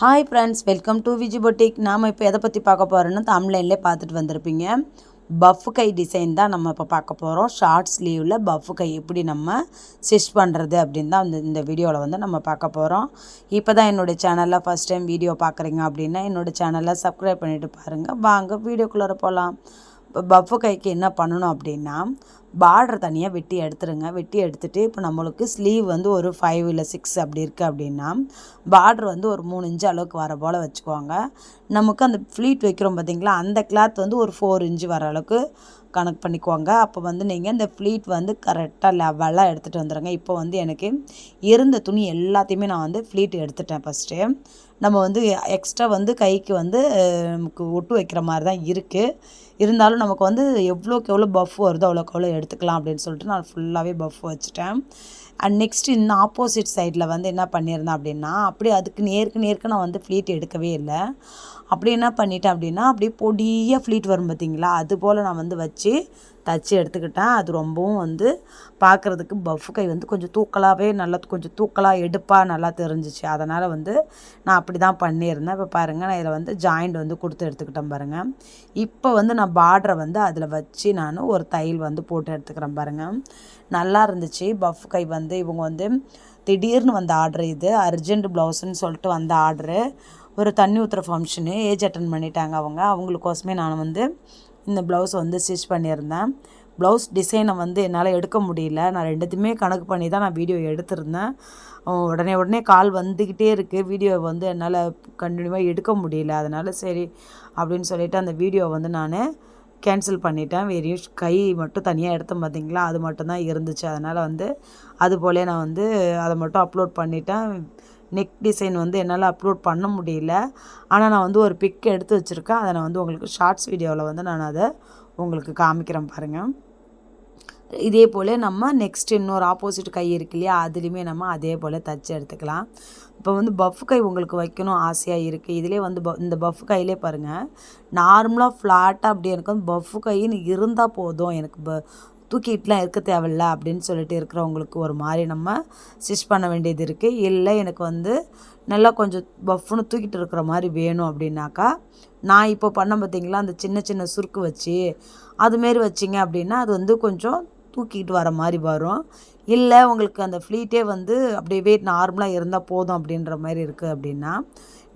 Hi friends welcome to Viji boutique நாம் இப்போ எதை பற்றி பார்க்க போகிறோன்னு தமிழ்லேயே பார்த்துட்டு வந்திருப்பீங்க. பஃப் கை டிசைன் தான் நம்ம இப்போ பார்க்க போகிறோம் ஷார்ட் ஸ்லீவில் பஃப் கை எப்படி நம்ம ஸ்டிச் பண்ணுறது அப்படின்னு தான் இந்த இந்த வீடியோவில் வந்து நம்ம பார்க்க போகிறோம் இப்போ தான் என்னுடைய சேனலில் ஃபஸ்ட் டைம் வீடியோ பார்க்குறீங்க அப்படின்னா என்னோடய சேனலை சப்ஸ்கிரைப் பண்ணிவிட்டு பாருங்கள் வாங்க வீடியோக்குள்ளே போகலாம் இப்போ பஃப் கைக்கு என்ன பண்ணணும் அப்படின்னா பார்டர் தனியாக வெட்டி எடுத்துருங்க. வெட்டி எடுத்துகிட்டு இப்போ நம்மளுக்கு ஸ்லீவ் வந்து ஒரு ஃபைவ் இல்லை சிக்ஸ் அப்படி இருக்குது அப்படின்னா பார்டர் வந்து ஒரு மூணு இன்ச்சு அளவுக்கு வர போல் வச்சுக்குவாங்க நமக்கு அந்த ஃப்ளீட் வைக்கிறோம் பார்த்தீங்களா அந்த கிளாத் வந்து ஒரு ஃபோர் இன்ச்சு வர அளவுக்கு கணக்கு பண்ணிக்குவாங்க அப்போ வந்து நீங்கள் இந்த ஃப்ளீட் வந்து கரெக்டாக லெவலாக எடுத்துகிட்டு வந்துடுங்க இப்போ வந்து எனக்கு இருந்த துணி எல்லாத்தையுமே நான் வந்து ஃப்ளீட் எடுத்துட்டேன் ஃபஸ்ட்டு நம்ம வந்து எக்ஸ்ட்ரா வந்து கைக்கு வந்து நமக்கு ஒட்டு வைக்கிற மாதிரி தான் இருக்குது இருந்தாலும் நமக்கு வந்து எவ்வளோக்கு எவ்வளோ பஃப் வருதோ அவ்வளோக்கு எவ்வளோ எடுத்துக்கலாம் அப்படின்னு சொல்லிட்டு நான் ஃபுல்லாகவே பஃப் வச்சுட்டேன். அண்ட் நெக்ஸ்ட் இன்னும் ஆப்போசிட் சைடில் வந்து என்ன பண்ணியிருந்தேன் அப்படின்னா அப்படியே அதுக்கு நேருக்கு நேருக்கு நான் வந்து ஃப்ளீட் எடுக்கவே இல்லை. அப்படி என்ன பண்ணிட்டேன் அப்படின்னா அப்படியே பொடியாக ஃப்ளீட் வரும் பார்த்தீங்களா? அது போல் நான் வந்து வச்சு தச்சு எடுத்துக்கிட்டேன் அது ரொம்பவும் வந்து பார்க்குறதுக்கு பஃப் கை வந்து கொஞ்சம் தூக்கலாகவே நல்லா கொஞ்சம் தூக்கலாக எடுப்பாக நல்லா தெரிஞ்சிச்சு. அதனால் வந்து நான் அப்படி தான் பண்ணியிருந்தேன். இப்போ பாருங்கள் நான் இதில் வந்து ஜாயிண்ட் வந்து கொடுத்து எடுத்துக்கிட்டேன் பாருங்கள் இப்போ வந்து நான் பார்டரை வந்து அதில் வச்சு நான் ஒரு தையல் வந்து போட்டு எடுத்துக்கிறேன் பாருங்கள் நல்லா இருந்துச்சு. பஃப் கை வந்து இவங்க வந்து திடீர்னு வந்த ஆர்டர் இது. அர்ஜென்ட் ப்ளவுஸுன்னு சொல்லிட்டு வந்த ஆர்டரு ஒரு தண்ணி ஊற்றுற ஃபங்க்ஷனு ஏஜ் அட்டன் பண்ணிட்டாங்க அவங்க. அவங்களுக்கோசமே நான் வந்து இந்த ப்ளவுஸ் வந்து ஸ்டிச் பண்ணியிருந்தேன். ப்ளவுஸ் டிசைனை வந்து என்னால் எடுக்க முடியல. நான் ரெண்டுத்தையுமே கணக்கு பண்ணி தான் நான் வீடியோ எடுத்திருந்தேன். உடனே உடனே கால் வந்துக்கிட்டே இருக்குது வீடியோ வந்து என்னால் கண்டினியூவாக எடுக்க முடியல. அதனால் சரி அப்படின்னு சொல்லிவிட்டு அந்த வீடியோ வந்து நான் கேன்சல் பண்ணிட்டேன். வெறும் கை மட்டும் தனியாக எடுத்தேன் பார்த்தீங்களா? அது மட்டும்தான் இருந்துச்சு. அதனால் வந்து அது போலே நான் வந்து அதை மட்டும் அப்லோட் பண்ணிட்டேன். நெக் டிசைன் வந்து என்னால் அப்லோட் பண்ண முடியல. ஆனால் நான் வந்து ஒரு பிக் எடுத்து வச்சுருக்கேன். அதை நான் வந்து உங்களுக்கு ஷார்ட்ஸ் வீடியோவில் வந்து நான் அதை உங்களுக்கு காமிக்கிறேன் பாருங்கள் இதே போல் நம்ம நெக்ஸ்ட் இன்னொரு ஆப்போசிட் கை இருக்கு இல்லையா? அதுலேயுமே நம்ம அதே போல் தச்சு எடுத்துக்கலாம். இப்போ வந்து பஃப் கை உங்களுக்கு வைக்கணும் ஆசையாக இருக்குது இதிலே வந்து ப இந்த பஃப் கையிலே பாருங்கள் நார்மலாக ஃப்ளாட்டாக அப்படி எனக்கு வந்து பஃப் கைன்னு இருந்தால் போதும். எனக்கு ப தூக்கிட்டுலாம் இருக்க தேவையில்ல அப்படின்னு சொல்லிட்டு இருக்கிறவங்களுக்கு ஒரு மாதிரி நம்ம ஸ்டிச் பண்ண வேண்டியது இருக்குது இல்லை எனக்கு வந்து நல்லா கொஞ்சம் பஃப்னு தூக்கிட்டு இருக்கிற மாதிரி வேணும் அப்படின்னாக்கா நான் இப்போ பண்ண பார்த்தீங்களா அந்த சின்ன சின்ன சுருக்கு வச்சு அதுமாரி வச்சிங்க அப்படின்னா அது வந்து கொஞ்சம் தூக்கிட்டு வர மாதிரி வரும். இல்லை உங்களுக்கு அந்த ஃப்ளீட்டே வந்து அப்படியே வெயிட் நார்மலாக இருந்தால் போதும் அப்படின்ற மாதிரி இருக்குது அப்படின்னா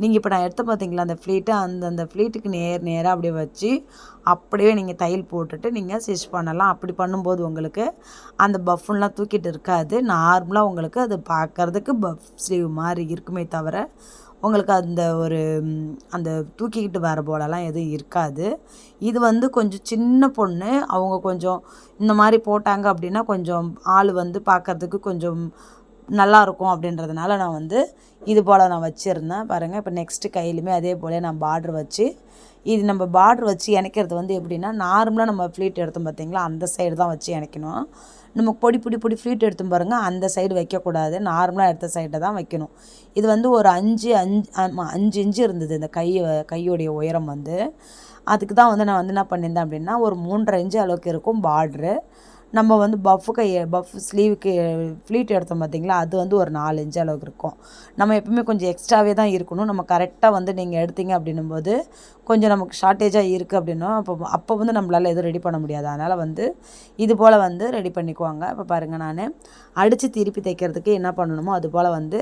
நீங்கள் இப்போ நான் எடுத்து பார்த்தீங்களா அந்த ஃப்ளீட்டை அந்த அந்த ஃப்ளீட்டுக்கு நேர் நேராக அப்படியே வச்சு அப்படியே நீங்கள் தையல் போட்டுட்டு நீங்கள் ஸ்டிச் பண்ணலாம். அப்படி பண்ணும்போது உங்களுக்கு அந்த பஃப்லாம் தூக்கிட்டு இருக்காது. நார்மலாக உங்களுக்கு அது பார்க்குறதுக்கு பஃப் ஸ்லீவ் மாதிரி இருக்குமே தவிர உங்களுக்கு அந்த ஒரு அந்த தூக்கிக்கிட்டு வர போலலாம் எதுவும் இருக்காது. இது வந்து கொஞ்சம் சின்ன பொண்ணு அவங்க கொஞ்சம் இந்த மாதிரி போட்டாங்க அப்படின்னா கொஞ்சம் ஆள் வந்து பார்க்குறதுக்கு கொஞ்சம் நல்லாயிருக்கும் அப்படின்றதுனால நான் வந்து இது போல் நான் வச்சுருந்தேன். பாருங்கள் இப்போ நெக்ஸ்ட்டு கையிலுமே அதே போல் நான் பார்ட்ரு வச்சு இது நம்ம பார்ட்ரு வச்சு இணைக்கிறது வந்து எப்படின்னா நார்மலாக நம்ம ஃப்ளீட் எடுத்தோம் பார்த்திங்களா அந்த சைடு தான் வச்சு இணைக்கணும். நம்ம பொடி பொடி பொடி ஃப்ளீட் எடுத்து பாருங்கள் அந்த சைடு வைக்கக்கூடாது. நார்மலாக எடுத்த சைடை தான் வைக்கணும். இது வந்து ஒரு அஞ்சு அஞ்சு அஞ்சு இன்ச்சு இருந்தது இந்த கை கையோடைய உயரம் வந்து. அதுக்கு தான் வந்து நான் வந்து என்ன பண்ணியிருந்தேன் அப்படின்னா ஒரு மூன்றரை இன்ச்சு அளவுக்கு இருக்கும் பார்ட்ரு நம்ம வந்து பஃப்புக்கு பஃப் ஸ்லீவுக்கு ஃப்ளீட் எடுத்தோம் பார்த்திங்களா? அது வந்து ஒரு நாலு இன்ச்சு அளவுக்கு இருக்கும். நம்ம எப்பவுமே கொஞ்சம் எக்ஸ்ட்ராவே தான் இருக்கணும். நம்ம கரெக்டாக வந்து நீங்கள் எடுத்தீங்க அப்படின்னும் போது கொஞ்சம் நமக்கு ஷார்ட்டேஜாக இருக்குது அப்படின்னா அப்போ அப்போ வந்து நம்மளால் எதுவும் ரெடி பண்ண முடியாது. அதனால் வந்து இது போல் வந்து ரெடி பண்ணிக்குவாங்க. இப்போ பாருங்கள் நான். அடித்து திருப்பி தைக்கிறதுக்கு என்ன பண்ணணுமோ அது போல் வந்து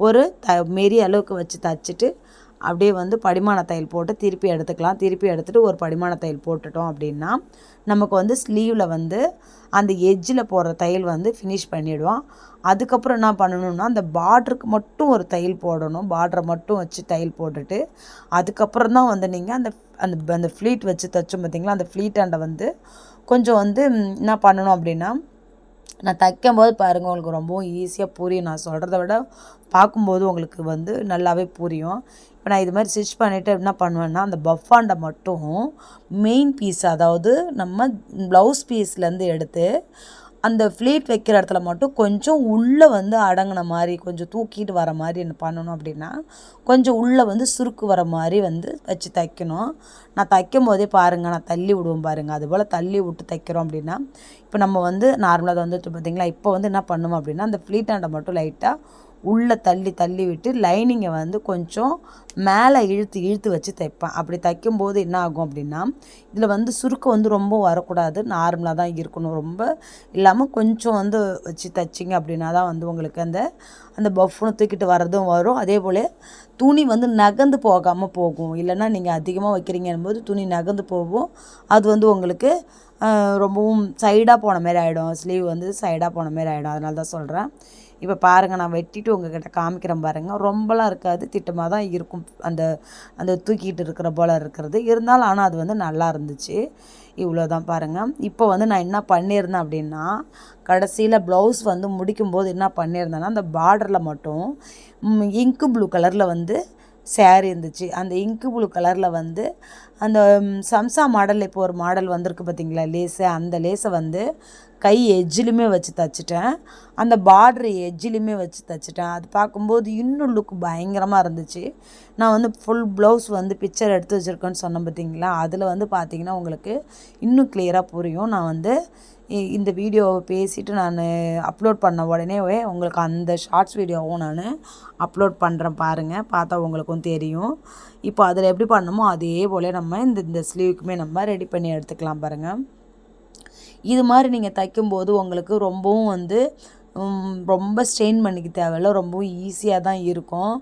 ஒரு த மெரி அளவுக்கு வச்சு தச்சுட்டு அப்படியே வந்து படிமான தையல் போட்டு திருப்பி எடுத்துக்கலாம். திருப்பி எடுத்துகிட்டு ஒரு படிமான தையல் போட்டுட்டோம் அப்படின்னா நமக்கு வந்து ஸ்லீவில் வந்து அந்த எஜ்ஜில் போடுற தையல் வந்து ஃபினிஷ் பண்ணிவிடுவோம் அதுக்கப்புறம் என்ன பண்ணணும்னா அந்த பார்டருக்கு மட்டும் ஒரு தையல் போடணும். பார்டரை மட்டும் வச்சு தையல் போட்டுட்டு அதுக்கப்புறம் தான் வந்து நீங்கள் அந்த அந்த அந்த ஃப்ளீட் வச்சு தைச்சோம் பார்த்தீங்களா அந்த ஃப்ளீட்டாண்டை வந்து கொஞ்சம் வந்து என்ன பண்ணணும் அப்படின்னா நான் தைக்கும் போது பாருங்கள் உங்களுக்கு ரொம்பவும் ஈஸியாக புரியும். நான் சொல்கிறத விட பார்க்கும்போது உங்களுக்கு வந்து நல்லாவே புரியும். இப்போ நான் இது மாதிரி ஸ்டிச் பண்ணிவிட்டு என்ன பண்ணுவேன்னா அந்த பஃபாண்டை மட்டும் மெயின் பீஸ் அதாவது நம்ம ப்ளவுஸ் பீஸ்லேருந்து எடுத்து அந்த ஃப்ளீட் வைக்கிற இடத்துல மட்டும் கொஞ்சம் உள்ளே வந்து அடங்கின மாதிரி கொஞ்சம் தூக்கிட்டு வர மாதிரி என்ன பண்ணணும் அப்படின்னா கொஞ்சம் உள்ளே வந்து சுருக்கு வர மாதிரி வந்து வச்சு தைக்கணும். நான் தைக்கும் போதே பாருங்கள் நான் தள்ளி விடுவோம் பாருங்கள் அதுபோல் தள்ளி விட்டு தைக்கிறோம் அப்படின்னா இப்போ நம்ம வந்து நார்மலாக வந்து பார்த்திங்களா இப்போ வந்து என்ன பண்ணுவோம் அப்படின்னா அந்த ஃப்ளீட்டாண்டை மட்டும் லைட்டாக உள்ளே தள்ளி தள்ளி விட்டு லைனிங்கை வந்து கொஞ்சம் மேலே இழுத்து இழுத்து வச்சு தைப்பேன். அப்படி தைக்கும்போது என்ன ஆகும் அப்படின்னா இதில் வந்து சுருக்கம் வந்து ரொம்ப வரக்கூடாது. நார்மலாக தான் இருக்கணும். ரொம்ப இல்லாமல் கொஞ்சம் வந்து வச்சு தைச்சிங்க அப்படின்னா தான் வந்து உங்களுக்கு அந்த அந்த பஃப்னு தூக்கிட்டு வர்றதும் வரும். அதே போல் துணி வந்து நகர்ந்து போகாமல் போகும். இல்லைன்னா நீங்கள் அதிகமாக வைக்கிறீங்கன்னும் போது துணி நகர்ந்து போகும். அது வந்து உங்களுக்கு ரொம்பவும் சைடாக போன மாதிரி ஆகிடும் ஸ்லீவ் வந்து சைடாக போன மாரி ஆகிடும் அதனால தான் சொல்கிறேன். இப்போ பாருங்கள் நான் வெட்டிட்டு உங்ககிட்ட காமிக்கிறேன் பாருங்கள் ரொம்பலாம் இருக்காது. திட்டமாக தான் இருக்கும். அந்த அந்த தூக்கிட்டு இருக்கிற போல் இருக்கிறது. இருந்தாலும் ஆனால் அது வந்து நல்லா இருந்துச்சு. இவ்வளோ தான் பாருங்கள் இப்போ வந்து நான் என்ன பண்ணியிருந்தேன் அப்படின்னா கடைசியில் ப்ளவுஸ் வந்து முடிக்கும்போது என்ன பண்ணியிருந்தேன்னா அந்த பார்டரில் மட்டும் இங்கு ப்ளூ கலரில் வந்து சேரீ இருந்துச்சு. அந்த இங்கு ப்ளூ கலரில் வந்து அந்த சம்சா மாடல் இப்போ ஒரு மாடல் வந்திருக்கு பார்த்தீங்களா லேஸு அந்த லேஸை வந்து கை எஜ்ஜிலுமே வச்சு தைச்சிட்டேன். அந்த பார்ட்ரு எஜ்ஜிலுமே வச்சு தைச்சிட்டேன். அது பார்க்கும்போது இன்னும் லுக் பயங்கரமாக இருந்துச்சு. நான் வந்து ஃபுல் ப்ளவுஸ் வந்து பிக்சர் எடுத்து வச்சுருக்கேன்னு சொன்னேன் பார்த்தீங்களா? அதில் வந்து பார்த்தீங்கன்னா உங்களுக்கு இன்னும் கிளியராக புரியும். நான் வந்து இந்த வீடியோவை பேசிவிட்டு நான் அப்லோட் பண்ண உடனே உங்களுக்கு அந்த ஷார்ட்ஸ் வீடியோவும் நான் அப்லோட் பண்ணுறேன் பாருங்கள் பார்த்தா உங்களுக்கும் தெரியும். இப்போ அதில் எப்படி பண்ணணுமோ அதே போல் நம்ம இந்த இந்த ஸ்லீவுக்குமே நம்ம ரெடி பண்ணி எடுத்துக்கலாம் பாருங்கள் இது மாதிரி நீங்கள் தைக்கும்போது உங்களுக்கு ரொம்பவும் வந்து ரொம்ப ஸ்ட்ரெயின் பண்ணிக்க தேவையில்ல. ரொம்பவும் ஈஸியாக தான் இருக்கும்.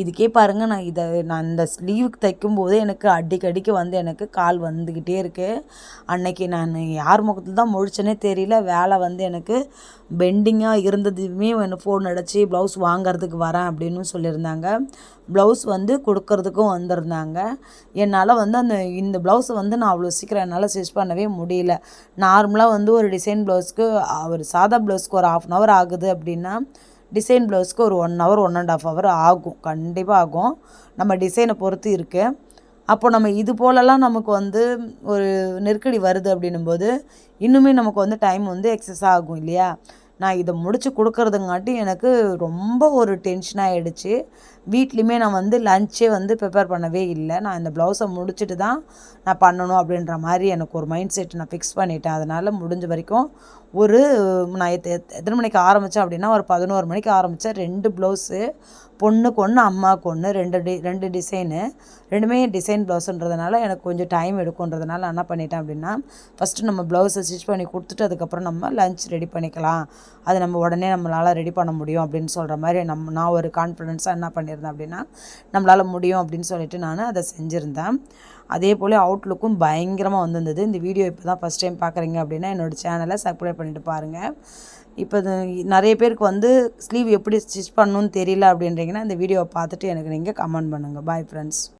இதுக்கே பாருங்கள் நான் இதை நான் இந்த ஸ்லீவுக்கு தைக்கும்போது எனக்கு அடிக்கடிக்கு வந்து எனக்கு கால் வந்துக்கிட்டே இருக்குது அன்னைக்கு நான் யார் முகத்தில் தான் முழிச்சேனே தெரியல. வேலை வந்து எனக்கு பெண்டிங்காக இருந்ததுமே எனக்கு ஃபோன் அடித்து ப்ளவுஸ் வாங்கிறதுக்கு வரேன் அப்படின்னு சொல்லியிருந்தாங்க. ப்ளவுஸ் வந்து கொடுக்கறதுக்கும் வந்திருந்தாங்க. என்னால் வந்து அந்த இந்த ப்ளவுஸை வந்து நான் அவ்வளோ சீக்கிரம் என்னால் ஸ்டிச் பண்ணவே முடியல. நார்மலாக வந்து ஒரு டிசைன் ப்ளவுஸ்க்கு ஒரு சாதா ப்ளவுஸ்க்கு ஒரு ஆஃப் அன் ஹவர் ஆகுது அப்படின்னா டிசைன் ப்ளவுஸ்க்கு ஒரு one hour one and half hour ஆகும். கண்டிப்பாக ஆகும். நம்ம டிசைனை பொறுத்து இருக்குது அப்போ நம்ம இது போலலாம் நமக்கு வந்து ஒரு நெருக்கடி வருது அப்படின்னும்போது இன்னுமே நமக்கு வந்து டைம் வந்து எக்ஸஸ் ஆகும் இல்லையா? நான் இதை முடித்து கொடுக்கறதுங்காட்டி எனக்கு ரொம்ப ஒரு டென்ஷன் ஆகிடுச்சு வீட்லேயுமே நான் வந்து லஞ்சே வந்து ப்ரிப்பேர் பண்ணவே இல்லை. நான் இந்த ப்ளவுஸை முடிச்சுட்டு தான் நான் பண்ணணும் அப்படின்ற மாதிரி எனக்கு ஒரு மைண்ட் செட் நான் ஃபிக்ஸ் பண்ணிட்டேன். அதனால் முடிஞ்ச வரைக்கும் ஒரு நான் எத்தனை மணிக்கு ஆரம்பித்தேன் அப்படின்னா ஒரு பதினோரு மணிக்கு ஆரம்பித்தேன் ரெண்டு ப்ளவுஸு பொண்ணுக்கு ஒன்று அம்மாவுக்கு ஒன்று ரெண்டு டி ரெண்டு டிசைனு ரெண்டுமே டிசைன் ப்ளவுஸுன்றதுனால எனக்கு கொஞ்சம் டைம் எடுக்குன்றதுனால என்ன பண்ணிட்டேன் அப்படின்னா ஃபஸ்ட்டு நம்ம ப்ளவுஸை ஸ்டிச் பண்ணி கொடுத்துட்டு அதுக்கப்புறம் நம்ம லஞ்ச் ரெடி பண்ணிக்கலாம். அது நம்ம உடனே நம்மளால் ரெடி பண்ண முடியும் அப்படின்னு சொல்கிற மாதிரி நம்ம நான் ஒரு கான்ஃபிடென்ஸாக என்ன பண்ணியிருந்தேன் அப்படின்னா நம்மளால் முடியும் அப்படின்னு சொல்லிட்டு நான் அதை செஞ்சுருந்தேன். அதே போல் அவுட்லுக்கும் பயங்கரமாக வந்திருந்தது. இந்த வீடியோ இப்போ தான் ஃபஸ்ட் டைம் பார்க்குறீங்க அப்படின்னா என்னோடய சேனலை சப்ஸ்கிரைப் பண்ணிவிட்டு பாருங்கள் இப்போ நிறைய பேருக்கு வந்து ஸ்லீவ் எப்படி ஸ்டிச் பண்ணணும்னு தெரியல அப்படின்றீங்கன்னா இந்த வீடியோவை பார்த்துட்டு எனக்கு நீங்கள் கமெண்ட் பண்ணுங்கள் பாய் ஃப்ரெண்ட்ஸ்